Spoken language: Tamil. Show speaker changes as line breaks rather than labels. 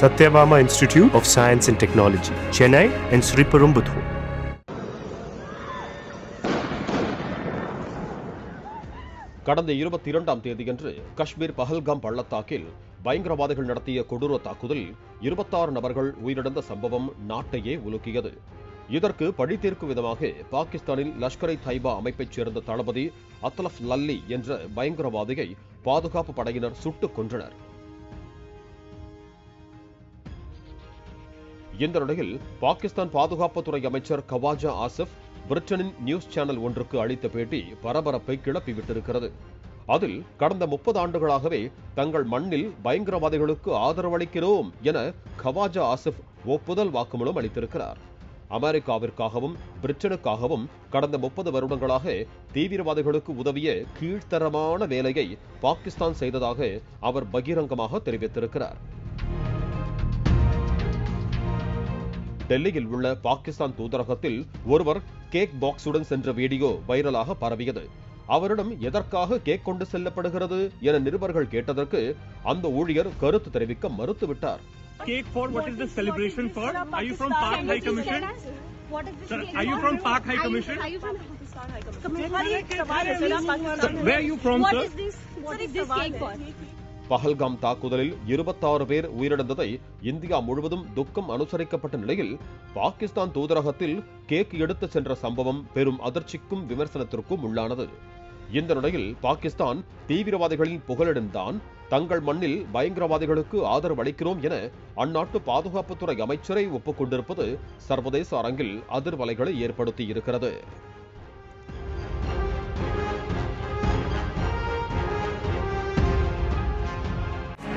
Sathyabama institute of science and technology Chennai and Sri
கடந்த இருபத்தி இரண்டாம் தேதியன்று காஷ்மீர் பஹல்காம் பள்ளத்தாக்கில் பயங்கரவாதிகள் நடத்திய கொடூர தாக்குதலில் இருபத்தாறு நபர்கள் உயிரிழந்த சம்பவம் நாட்டையே உலுக்கியது. இதற்கு பழி தீர்க்கும் விதமாக பாகிஸ்தானில் லஷ்கர் தைபா அமைப்பைச் சேர்ந்த தளபதி அத்லஃப் லல்லி என்ற பயங்கரவாதியை பாதுகாப்பு படையினர் சுட்டுக் கொன்றனர். இந்த நிலையில் பாகிஸ்தான் பாதுகாப்புத்துறை அமைச்சர் கவாஜா ஆசிப் பிரிட்டனின் நியூஸ் சேனல் ஒன்றுக்கு அளித்த பேட்டி பரபரப்பை கிளப்பிவிட்டிருக்கிறது அதில் கடந்த முப்பது ஆண்டுகளாகவே தங்கள் மண்ணில் பயங்கரவாதிகளுக்கு ஆதரவளிக்கிறோம் என கவாஜா ஆசிப் ஒப்புதல் வாக்குமூலம் அளித்திருக்கிறார். அமெரிக்காவிற்காகவும் பிரிட்டனுக்காகவும் கடந்த முப்பது வருடங்களாக தீவிரவாதிகளுக்கு உதவிய கீழ்த்தரமான வேலையை பாகிஸ்தான் செய்ததாக அவர் பகிரங்கமாக தெரிவித்திருக்கிறார். டெல்லியில் உள்ள பாகிஸ்தான் தூதரகத்தில் ஒருவர் கேக் பாக்ஸுடன் சென்ற வீடியோ வைரலாக பரவியது அவரிடம் எதற்காக கேக் கொண்டு செல்லப்படுகிறது என நிருபர்கள் கேட்டதற்கு அந்த ஊழியர் கருத்து தெரிவிக்க மறுத்துவிட்டார்
Cake for what is the celebration for? Are you from Park High Commission?
What is this
Sir, are you from Park High Commission?
Are you from Pakistan High Commission?
Where are you from, sir?
What is this? What is this cake for?
Pahalgam தாக்குதலில் இருபத்தாறு பேர் உயிரிழந்ததை இந்தியா முழுவதும் துக்கம் அனுசரிக்கப்பட்ட நிலையில் பாகிஸ்தான் தூதரகத்தில் கேக் எடுத்து சென்ற சம்பவம் பெரும் அதிர்ச்சிக்கும் விமர்சனத்திற்கும் உள்ளானது. இந்த நிலையில் பாகிஸ்தான் தீவிரவாதிகளின் புகலிடம்தான் தங்கள் மண்ணில் பயங்கரவாதிகளுக்கு ஆதரவு அளிக்கிறோம் என அந்நாட்டு பாதுகாப்புத்துறை அமைச்சரை ஒப்புக்கொண்டிருப்பது சர்வதேச அரங்கில் அதிர்வலைகளை ஏற்படுத்தியிருக்கிறது.